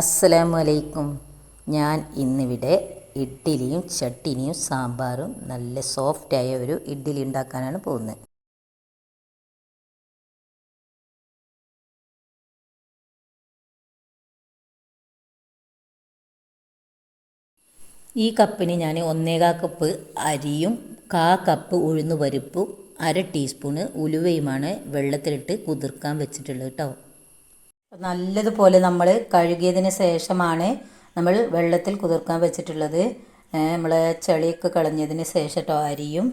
അസ്സലാമു അലൈക്കും ഞാൻ ഇന്നിവിടെ ഇഡ്ഡലിയും ചട്ടിനിയും സാമ്പാറും നല്ല സോഫ്റ്റായ ഒരു ഇഡ്ഡലി ഉണ്ടാക്കാനാണ് പോകുന്നത്. ഈ കപ്പിന് ഞാൻ ഒന്നേകാ കപ്പ് അരിയും കാ കപ്പ് ഉഴുന്ന് പരിപ്പും അര ടീസ്പൂണ് ഉലുവയുമാണ് വെള്ളത്തിലിട്ട് കുതിർക്കാൻ വെച്ചിട്ടുള്ളത് കേട്ടോ. നല്ലതുപോലെ നമ്മൾ കഴുകിയതിന് ശേഷമാണ് നമ്മൾ വെള്ളത്തിൽ കുതിർക്കാൻ വെച്ചിട്ടുള്ളത്. നമ്മൾ ചെളിയൊക്കെ കളഞ്ഞതിന് ശേഷം കേട്ടോ അരിയും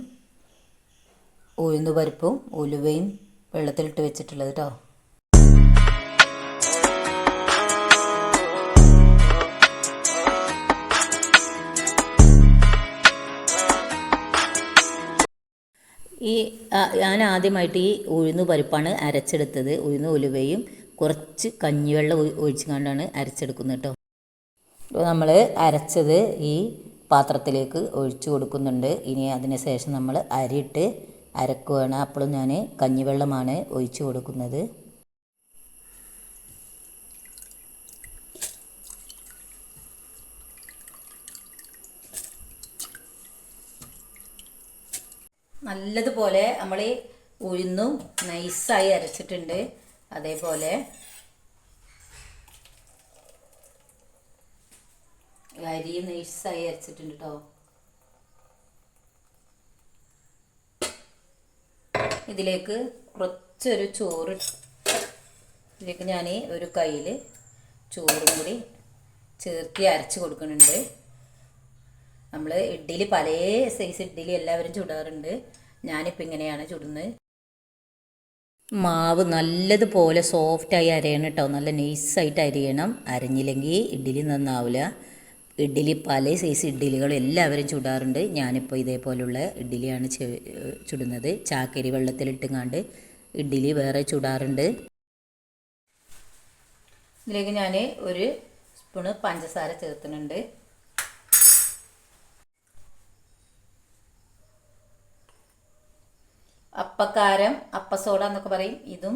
ഉഴുന്ന് പരിപ്പും ഉലുവയും വെള്ളത്തിലിട്ട് വെച്ചിട്ടുള്ളത് കേട്ടോ ഈ ഞാൻ ആദ്യമായിട്ട് ഈ ഉഴുന്ന് പരിപ്പാണ് അരച്ചെടുത്തത്. ഉഴുന്ന് ഉലുവയും കുറച്ച് കഞ്ഞിവെള്ളം ഒഴിച്ച് കൊണ്ടാണ് അരച്ചെടുക്കുന്നത് കേട്ടോ. അപ്പോൾ നമ്മൾ അരച്ചത് ഈ പാത്രത്തിലേക്ക് ഒഴിച്ചു കൊടുക്കുന്നുണ്ട്. ഇനി അതിന് ശേഷം നമ്മൾ അരിയിട്ട് അരക്കുകയാണ് അപ്പോഴും ഞാൻ കഞ്ഞിവെള്ളമാണ് ഒഴിച്ചു കൊടുക്കുന്നത്. നല്ലതുപോലെ നമ്മൾ ഉഴുന്നും നൈസായി അരച്ചിട്ടുണ്ട്. അതേപോലെ അരി നൈസായി അരച്ചിട്ടുണ്ട് കേട്ടോ ഇതിലേക്ക് കുറച്ചൊരു ചോറ് ഇതിലേക്ക് ഞാൻ ഒരു കയ്യിൽ ചോറും കൂടി ചേർത്തി അരച്ച് കൊടുക്കുന്നുണ്ട്. നമ്മൾ ഇഡ്ഡലി പല സൈസ് ഇഡ്ഡലി എല്ലാവരും ചുടാറുണ്ട്. ഞാനിപ്പോൾ ഇങ്ങനെയാണ് ചുടുന്നത്. മാവ് നല്ലതുപോലെ സോഫ്റ്റായി അരയണം കേട്ടോ. നല്ല നൈസായിട്ട് അരിയണം. അരഞ്ഞില്ലെങ്കിൽ ഇഡ്ഡലി നന്നാവില്ല ഇഡ്ഡലി പല സൈസ് ഇഡ്ഡലികൾ എല്ലാവരും ചുടാറുണ്ട്. ഞാനിപ്പോൾ ഇതേപോലുള്ള ഇഡ്ഡലിയാണ് ചുടുന്നത്. ചാക്കരി വെള്ളത്തിലിട്ടുങ്ങാണ്ട് ഇഡ്ഡലി വേറെ ചുടാറുണ്ട്. ഇതിലേക്ക് ഞാൻ ഒരു സ്പൂണ് പഞ്ചസാര ചേർത്തുന്നുണ്ട് അപ്പക്കാരം അപ്പസോഡ എന്നൊക്കെ പറയും. ഇതും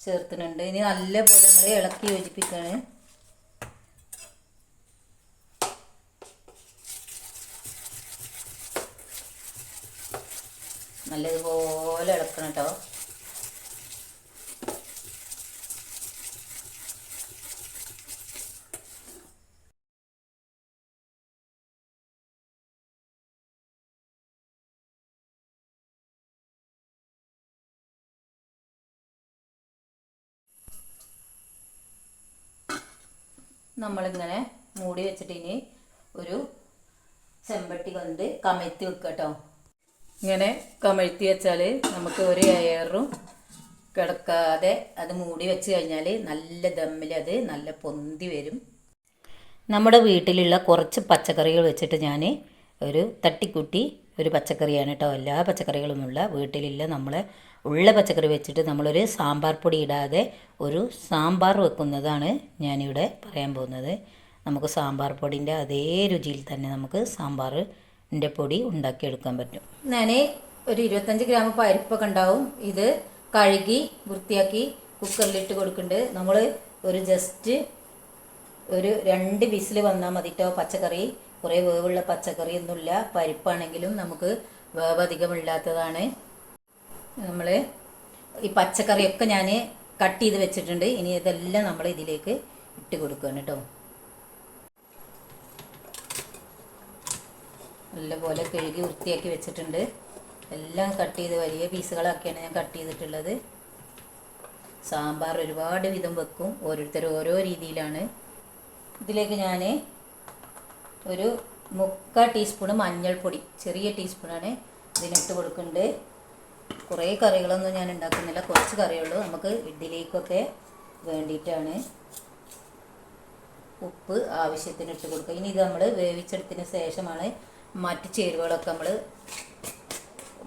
ചേർത്തിട്ടുണ്ട്. ഇനി നല്ലപോലെ നമ്മൾ ഇളക്കി യോജിപ്പിക്കുകയാണ് നല്ലതുപോലെ ഇളക്കണം കേട്ടോ നമ്മളിങ്ങനെ മൂടി വെച്ചിട്ട് ഇനി ഒരു ചെമ്പട്ടി കൊണ്ട് കമഴ്ത്തി വെക്കുക കേട്ടോ ഇങ്ങനെ കമഴ്ത്തി വെച്ചാൽ നമുക്ക് ഒരു എയറും കിടക്കാതെ അത് മൂടി വെച്ച് കഴിഞ്ഞാൽ നല്ല ദമ്മിൽ അത് നല്ല പൊന്തി വരും. നമ്മുടെ വീട്ടിലുള്ള കുറച്ച് പച്ചക്കറികൾ വെച്ചിട്ട് ഞാൻ ഒരു തട്ടിക്കുട്ടി ഒരു പച്ചക്കറിയാണ് കേട്ടോ എല്ലാ പച്ചക്കറികളുമുള്ള വീട്ടിലുള്ള നമ്മളെ ഉള്ള പച്ചക്കറി വെച്ചിട്ട് നമ്മളൊരു സാമ്പാർ പൊടി ഇടാതെ ഒരു സാമ്പാർ വെക്കുന്നതാണ് ഞാനിവിടെ പറയാൻ പോകുന്നത്. നമുക്ക് സാമ്പാർ പൊടിന്റെ അതേ രുചിയിൽ തന്നെ നമുക്ക് സാമ്പാറിന്റെ പൊടി ഉണ്ടാക്കിയെടുക്കാൻ പറ്റും. ഞാൻ ഒരു ഇരുപത്തഞ്ച് ഗ്രാം പരിപ്പൊക്കെ ഉണ്ടാവും. ഇത് കഴുകി വൃത്തിയാക്കി കുക്കറിലിട്ട് കൊടുക്കുന്നുണ്ട്. നമ്മൾ ഒരു ജസ്റ്റ് ഒരു രണ്ട് വിസിൽ വന്നാൽ മതിട്ടോ പച്ചക്കറി. കുറേ വേവുള്ള പച്ചക്കറിയൊന്നുമില്ല പരിപ്പാണെങ്കിലും നമുക്ക് വേവ് അധികമില്ലാത്തതാണ്. നമ്മൾ ഈ പച്ചക്കറിയൊക്കെ ഞാൻ കട്ട് ചെയ്ത് വെച്ചിട്ടുണ്ട്. ഇനി ഇതെല്ലാം നമ്മൾ ഇതിലേക്ക് ഇട്ട് കൊടുക്കുകയാണ് കേട്ടോ നല്ലപോലെ കഴുകി വൃത്തിയാക്കി വെച്ചിട്ടുണ്ട്. എല്ലാം കട്ട് ചെയ്ത് വലിയ പീസുകളാക്കിയാണ് ഞാൻ കട്ട് ചെയ്തിട്ടുള്ളത്. സാമ്പാർ ഒരുപാട് വിധം വെക്കും. ഓരോരുത്തർ ഓരോ രീതിയിലാണ്. ഇതിലേക്ക് ഞാൻ ഒരു മുക്കാൽ ടീസ്പൂണ് മഞ്ഞൾപ്പൊടി ചെറിയ ടീസ്പൂണാണ് ഇതിനിട്ട് കൊടുക്കുന്നുണ്ട്. കുറേ കറികളൊന്നും ഞാൻ ഉണ്ടാക്കുന്നില്ല. കുറച്ച് കറിയുള്ളൂ നമുക്ക് ഇഡ്ഡലിക്കൊക്കെ വേണ്ടിയിട്ടാണ് ഉപ്പ് ആവശ്യത്തിന് ഇട്ട് കൊടുക്കുക. ഇനി ഇത് നമ്മൾ വേവിച്ചെടുത്തതിന് ശേഷമാണ് മറ്റ് ചേരുവകളൊക്കെ നമ്മൾ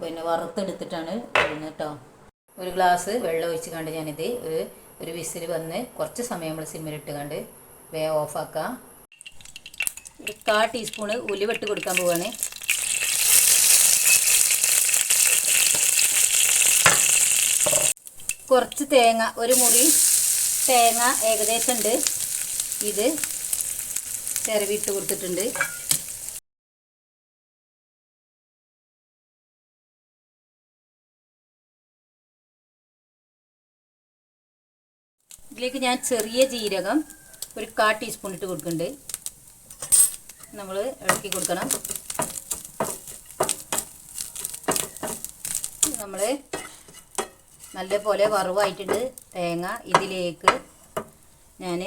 പിന്നെ വറുത്തെടുത്തിട്ടാണ് ഇടുന്നത് കേട്ടോ. ഒരു ഗ്ലാസ് വെള്ളം ഒഴിച്ച് കണ്ട് ഞാനിത് ഒരു വിസിൽ വന്ന് കുറച്ച് സമയം നമ്മൾ സിമ്മിലിട്ട് കണ്ട് വേ ഓഫാക്കാം. ഒരു കാ ടീസ്പൂണ് ഉലിവെട്ട് കൊടുക്കാൻ പോവാണ്. കുറച്ച് തേങ്ങ ഒരു മുറി തേങ്ങ ഏകദേശം ഉണ്ട് ഇത് ചിരവിട്ട് കൊടുത്തിട്ടുണ്ട്. ഇതിലേക്ക് ഞാൻ ചെറിയ ജീരകം ഒരു കാ ടീസ്പൂൺ ഇട്ട് കൊടുക്കുന്നുണ്ട്. നമ്മൾ ഇളക്കി കൊടുക്കണം. നമ്മൾ നല്ല പോലെ വറവായിട്ടുണ്ട്. തേങ്ങ ഇതിലേക്ക് ഞാൻ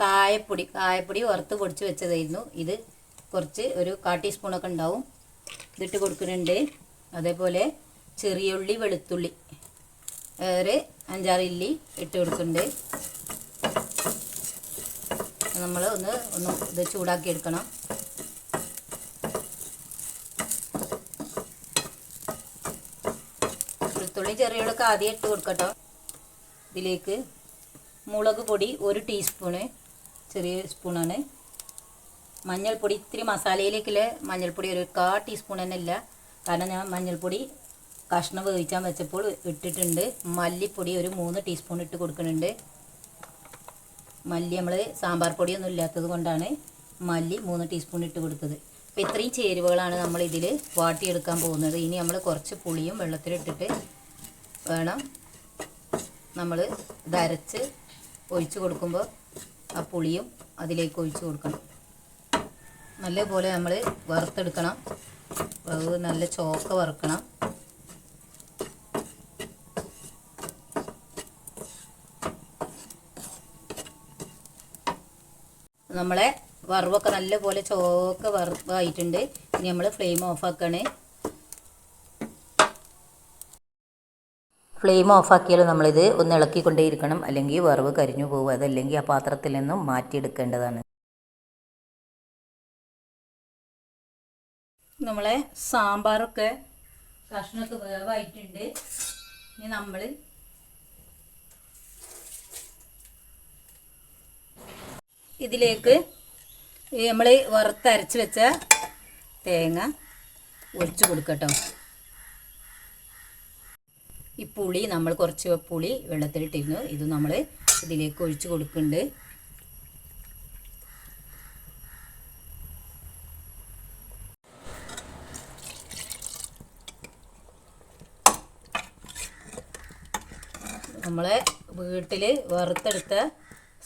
കായപ്പൊടി കായപ്പൊടി വറുത്ത് പൊടിച്ച് വെച്ചതായിരുന്നു. ഇത് കുറച്ച് ഒരു കാ ടീസ്പൂണൊക്കെ ഉണ്ടാവും. ഇതിട്ട് കൊടുക്കുന്നുണ്ട്. അതേപോലെ ചെറിയ ഉള്ളി വെളുത്തുള്ളി ഒരു അഞ്ചാറ് ഇല്ലി ഇട്ട് കൊടുക്കുന്നുണ്ട്. നമ്മൾ ഒന്ന് ഒന്ന് ഇത് ചൂടാക്കി എടുക്കണം. വെളുത്തുള്ളി ചെറിയുള്ളൊക്കെ ആദ്യം ഇട്ട് കൊടുക്കട്ടോ. ഇതിലേക്ക് മുളക് പൊടി ഒരു ടീസ്പൂണ് ചെറിയ സ്പൂണാണ്. മഞ്ഞൾപ്പൊടി ഇത്തിരി മസാലയിലേക്കുള്ള മഞ്ഞൾപ്പൊടി ഒരു കാ ടീസ്പൂൺ തന്നെ ഇല്ല. കാരണം ഞാൻ മഞ്ഞൾപ്പൊടി കഷ്ണം വേവിച്ചാൻ വെച്ചപ്പോൾ ഇട്ടിട്ടുണ്ട്. മല്ലിപ്പൊടി ഒരു മൂന്ന് ടീസ്പൂൺ ഇട്ട് കൊടുക്കുന്നുണ്ട്. മല്ലി നമ്മൾ സാമ്പാർ പൊടിയൊന്നും ഇല്ലാത്തത് കൊണ്ടാണ് മല്ലി മൂന്ന് ടീസ്പൂൺ ഇട്ട് കൊടുത്തത്. അപ്പോൾ ഇത്രയും ചേരുവകളാണ് നമ്മൾ വാട്ടിയെടുക്കാൻ പോകുന്നത്. ഇനി നമ്മൾ കുറച്ച് പുളിയും വെള്ളത്തിലിട്ടിട്ട് വേണം നമ്മൾ ഇതരച്ച് ഒഴിച്ച് കൊടുക്കുമ്പോൾ ആ പുളിയും അതിലേക്ക് ഒഴിച്ച് കൊടുക്കണം. നല്ലപോലെ നമ്മൾ വറുത്തെടുക്കണം. വറവ് നല്ല ചോക്ക വറുക്കണം. നമ്മളെ വറവൊക്കെ നല്ലപോലെ ചോക്ക വറുവായിട്ടുണ്ട് ഇനി നമ്മൾ ഫ്ലെയിം ഓഫ് ആക്കണേ. ഫ്ലെയിം ഓഫാക്കിയാൽ നമ്മളിത് ഒന്ന് ഇളക്കിക്കൊണ്ടേയിരിക്കണം. അല്ലെങ്കിൽ വറവ് കരിഞ്ഞു പോകും അതല്ലെങ്കിൽ ആ പാത്രത്തിൽ നിന്നും മാറ്റിയെടുക്കേണ്ടതാണ്. നമ്മളെ സാമ്പാറൊക്കെ കഷ്ണമൊക്കെ വേവായിട്ടുണ്ട്. ഇനി നമ്മൾ ഇതിലേക്ക് നമ്മൾ വറുത്തരച്ച് വെച്ച തേങ്ങ ഒഴിച്ചു കൊടുക്കട്ടോ. ഈ പുളി നമ്മൾ കുറച്ച് പുളി വെള്ളത്തിലിട്ടിരുന്നു. ഇത് നമ്മൾ ഇതിലേക്ക് ഒഴിച്ച് കൊടുക്കുന്നുണ്ട്. നമ്മളെ വീട്ടിൽ വറുത്തെടുത്ത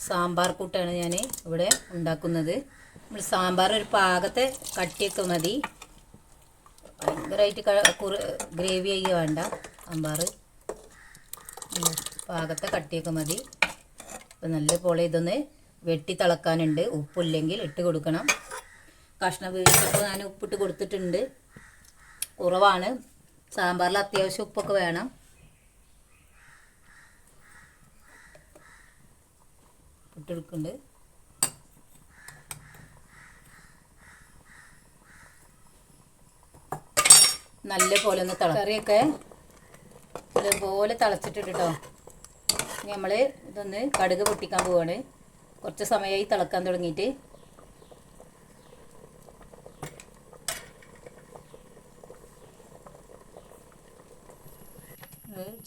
സാമ്പാർ കൂട്ടാണ് ഞാൻ ഇവിടെ ഉണ്ടാക്കുന്നത്. നമ്മൾ സാമ്പാർ ഒരു പാകത്തെ കട്ടിയൊക്കെ മതി. ഭയങ്കരമായിട്ട് കുറ ഗ്രേവി ആയി വേണ്ട സാമ്പാർ. പാകത്തെ കട്ടിയൊക്കെ മതി. അപ്പം നല്ല പോലെ ഇതൊന്ന് വെട്ടി തിളക്കാനുണ്ട്. ഉപ്പില്ലെങ്കിൽ ഇട്ട് കൊടുക്കണം. കഷ്ണം വീഴ്ചപ്പോൾ ഞാൻ ഉപ്പിട്ട് കൊടുത്തിട്ടുണ്ട്. കുറവാണ്. സാമ്പാറിൽ അത്യാവശ്യം ഉപ്പൊക്കെ വേണം. ഇട്ടെടുക്കുന്നുണ്ട് നല്ല പോലെ ഒന്ന് തിള കറിയൊക്കെ തിളച്ചിട്ടിട്ടോ ഇനി നമ്മൾ ഇതൊന്ന് കടുക് പൊട്ടിക്കാൻ പോവാണ്. കുറച്ച് സമയമായി തിളക്കാൻ തുടങ്ങിയിട്ട്.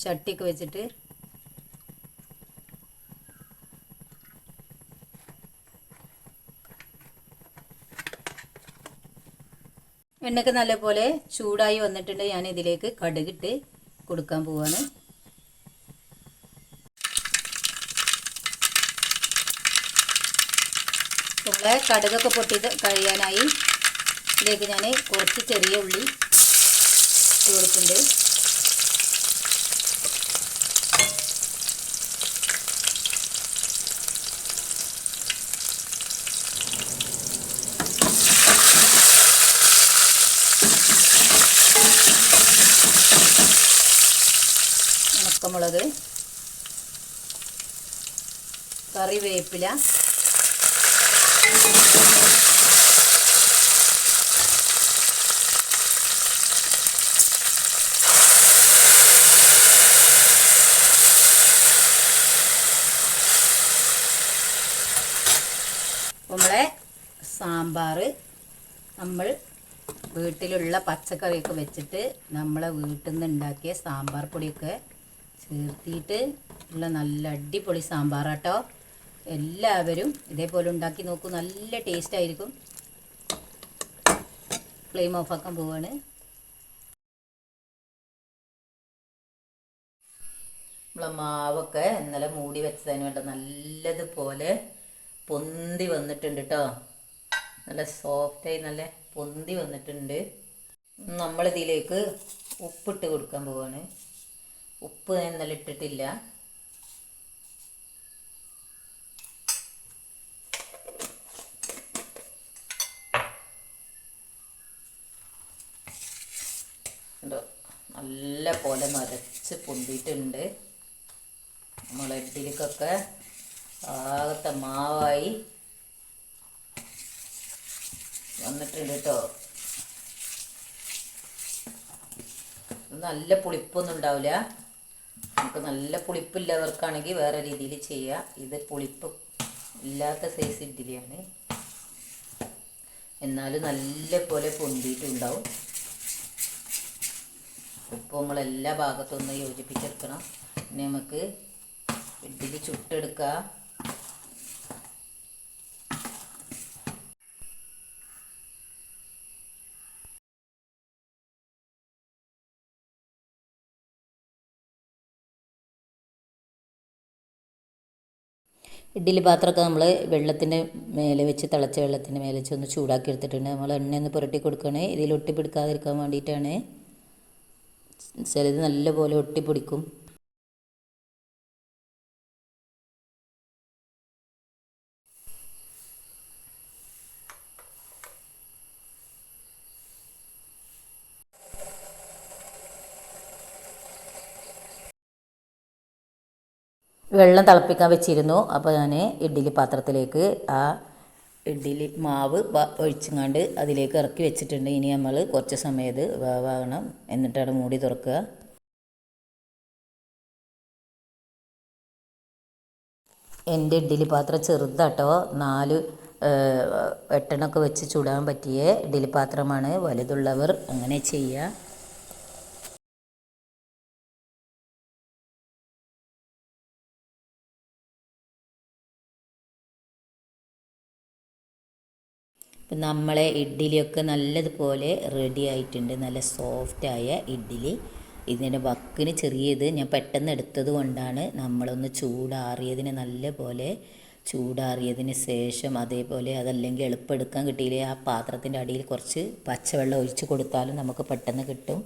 ചട്ടിക്ക് വെച്ചിട്ട്. എണ്ണയൊക്കെ നല്ലപോലെ ചൂടായി വന്നിട്ടുണ്ട്. ഞാൻ ഇതിലേക്ക് കടുകിട്ട് കൊടുക്കാൻ പോവാണ്. നമ്മളെ കടുകൊക്കെ പൊട്ടി കഴിയാനായി. ഇതിലേക്ക് ഞാൻ കുറച്ച് ചെറിയ ഉള്ളി ഇട്ട് കൊടുക്കുന്നുണ്ട്. ഉണക്കമുളക് കറിവേപ്പില നമ്മളെ സാമ്പാർ നമ്മൾ വീട്ടിലുള്ള പച്ചക്കറിയൊക്കെ വെച്ചിട്ട് നമ്മളെ വീട്ടിൽ നിന്ന് ഉണ്ടാക്കിയ സാമ്പാർ പൊടിയൊക്കെ ചേർത്തിയിട്ട് ഉള്ള നല്ല അടിപൊളി സാമ്പാറാട്ടോ. എല്ലാവരും ഇതേപോലെ ഉണ്ടാക്കി നോക്കൂ. നല്ല ടേസ്റ്റ് ആയിരിക്കും. ഫ്ലെയിം ഓഫാക്കാൻ പോവാണ്. നമ്മളെ മാവൊക്കെ ഇന്നലെ മൂടി വെച്ചതിന് വേണ്ട നല്ലതുപോലെ പൊന്തി വന്നിട്ടുണ്ട് കേട്ടോ നല്ല സോഫ്റ്റായി നല്ല പൊന്തി വന്നിട്ടുണ്ട്. നമ്മളിതിലേക്ക് ഉപ്പിട്ട് കൊടുക്കാൻ പോവാണ്. ഉപ്പ് ഞാൻ ഇട്ടിട്ടില്ല. നല്ല പോലെ നരച്ച് പൊന്തിയിട്ടുണ്ട്. നമ്മൾ ഇഡ്ഡലിക്കൊക്കെ ആകത്തെ മാവായി. വന്നിട്ടുണ്ട് കേട്ടോ നല്ല പുളിപ്പൊന്നും ഉണ്ടാവില്ല നമുക്ക് നല്ല പുളിപ്പില്ലാത്തവർക്കാണെങ്കിൽ വേറെ രീതിയിൽ ചെയ്യാം. ഇത് പുളിപ്പ് ഇല്ലാത്ത സൈസ് ഇഡ്ഡലിയാണ്. എന്നാലും നല്ല പോലെ പൊന്തിയിട്ടുണ്ടാവും. ഉപ്പ് നമ്മൾ എല്ലാ ഭാഗത്തും ഒന്ന് യോജിപ്പിച്ചെടുക്കണം. പിന്നെ നമുക്ക് ഇഡ്ഡലി ചുട്ടെടുക്കാം. ഇഡ്ഡലി പാത്രമൊക്കെ നമ്മൾ വെള്ളത്തിന്റെ മേലെ വെച്ച് തിളച്ച വെള്ളത്തിന്റെ മേലെ വെച്ച് ഒന്ന് ചൂടാക്കി എടുത്തിട്ടുണ്ട് നമ്മൾ എണ്ണ ഒന്ന് പുരട്ടി കൊടുക്കണേ ഇതിൽ ഒട്ടിപ്പിടിക്കാതിരിക്കാൻ വേണ്ടിയിട്ടാണ്. ചിലത് നല്ലപോലെ ഒട്ടിപ്പിടിക്കും. വെള്ളം തിളപ്പിക്കാൻ വെച്ചിരുന്നു. അപ്പോൾ ഞാൻ ഇഡ്ഡലി പാത്രത്തിലേക്ക് ആ ഇഡ്ഡലി മാവ് ഒഴിച്ചങ്ങാണ്ട് അതിലേക്ക് ഇറക്കി വെച്ചിട്ടുണ്ട്. ഇനി നമ്മൾ കുറച്ച് സമയം ഇത് വേവാകണം. എന്നിട്ടാണ് മൂടി തുറക്കുക. എന്റെ ഇഡ്ഡലി പാത്രം ചെറുതാട്ടോ. നാല് എട്ടെണ്ണൊക്കെ വെച്ച് ചൂടാൻ പറ്റിയ ഇഡ്ഡലി പാത്രമാണ്. വലുതുള്ളവർ അങ്ങനെ ചെയ്യുക ഇപ്പം നമ്മളെ ഇഡ്ഡലിയൊക്കെ നല്ലതുപോലെ റെഡി ആയിട്ടുണ്ട്. നല്ല സോഫ്റ്റായ ഇഡ്ഡലി. ഇതിന്റെ വക്കിന് ചെറിയത് ഞാൻ പെട്ടെന്ന് എടുത്തത് കൊണ്ടാണ് നമ്മളൊന്ന് ചൂടാറിയതിന് നല്ലപോലെ ചൂടാറിയതിന് ശേഷം അതേപോലെ അതല്ലെങ്കിൽ എളുപ്പം എടുക്കാൻ കിട്ടിയില്ലേ ആ പാത്രത്തിന്റെ അടിയിൽ കുറച്ച് പച്ചവെള്ളം ഒഴിച്ച് കൊടുത്താലും നമുക്ക് പെട്ടെന്ന് കിട്ടും.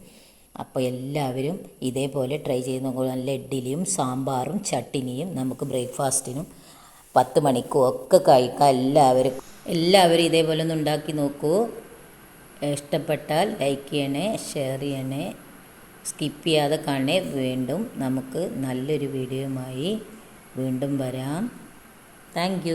അപ്പോൾ എല്ലാവരും ഇതേപോലെ ട്രൈ ചെയ്ത് നോക്കുക നല്ല ഇഡ്ഡലിയും സാമ്പാറും ചട്ടിനിയും നമുക്ക് ബ്രേക്ക്ഫാസ്റ്റിനും പത്ത് മണിക്കും ഒക്കെ കഴിക്കാം എല്ലാവരും. എല്ലാവരും ഇതേപോലെ ഒന്ന് ഉണ്ടാക്കി നോക്കൂ. ഇഷ്ടപ്പെട്ടാൽ ലൈക്ക് ചെയ്യണേ ഷെയർ ചെയ്യണേ സ്കിപ്പ് ചെയ്യാതെ കാണേ വീണ്ടും നമുക്ക് നല്ലൊരു വീഡിയോയുമായി വീണ്ടും വരാം. താങ്ക്